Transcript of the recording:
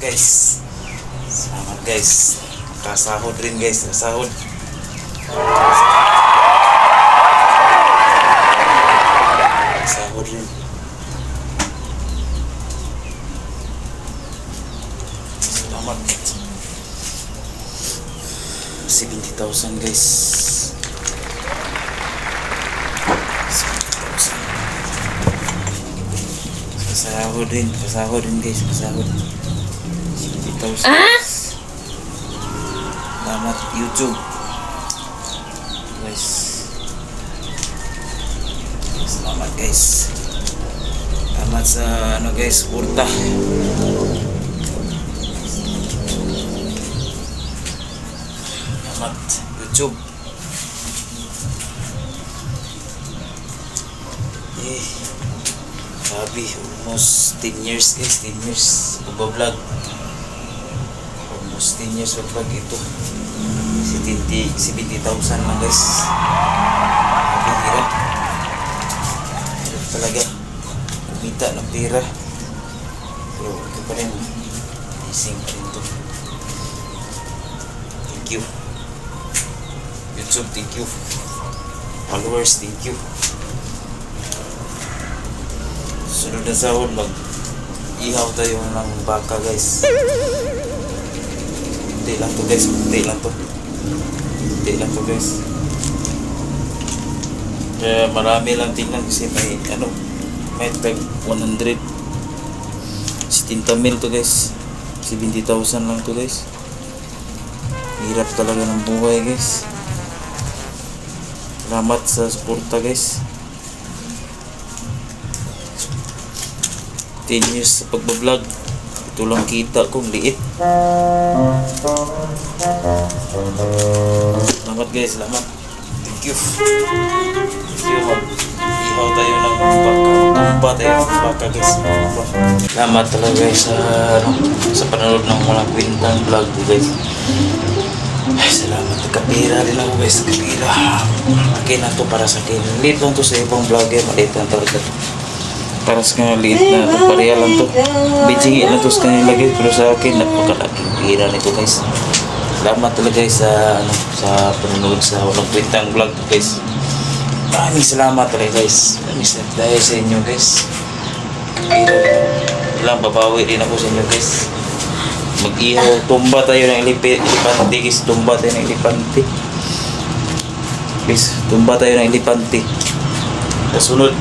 guys. Salamat guys. Kasahod rin guys. Kasahod. Kasahod rin. Salamat. 70,000 guys. 70,000. Kasahod rin. Kasahod rin guys. Kasahod. 70,000. Salamat YouTube. Guys. Salamat guys. Salamat sa ano guys, porta. Salamat YouTube. Eh, grabe, almost 10 years guys, 10 years pagbablog. Almost 10 years pagbablog ito. 70 70,000 lang guys. Grabe, hirap. Hirap talaga. Kumita ng pera. Pero ito pa rin. Amazing pa rin ito. Thank you. YouTube, thank you. Followers, thank you. Sunod na sahod, mag ihaw tayo ng baka guys. Hindi lang to guys, hindi lang to. Hindi lang to guys. Kaya marami lang tingnan kasi may ano, may tag 100. 70 mil to guys. 70,000 lang to guys. Hirap talaga ng buhay guys. Salamat sa suporta guys. 10 years sa pagbablog. Ito kita kong liit. Salamat guys, salamat. Thank you. Thank you mag ihaw tayo ng baka. Tumba tayo ng baka guys. Salamat talaga guys sa, ano, sa panonood ng mga kwentang vlog ko guys. Ay, salamat. Nagkapira rin ako guys. Kapira. Akin na to para sa akin. Liit lang to sa ibang vlogger. Maliit lang talaga to. Para sa kanila liit na to. Pareha lang to. Bitsingi lang to sa kanila guys. Pero sa akin, napakalaking pira nito guys. Salamat talaga guys sa, ano, sa panonood sa walang kwentang vlog ko guys. Maraming salamat talaga guys. Maraming salamat dahil sa inyo guys. Pira rin. Ilang babawi din ako sa inyo guys mag-ihaw, tumba tayo ng elipe, elipante guys, tumba tayo ng elipante guys, tumba tayo ng elipante sa sunod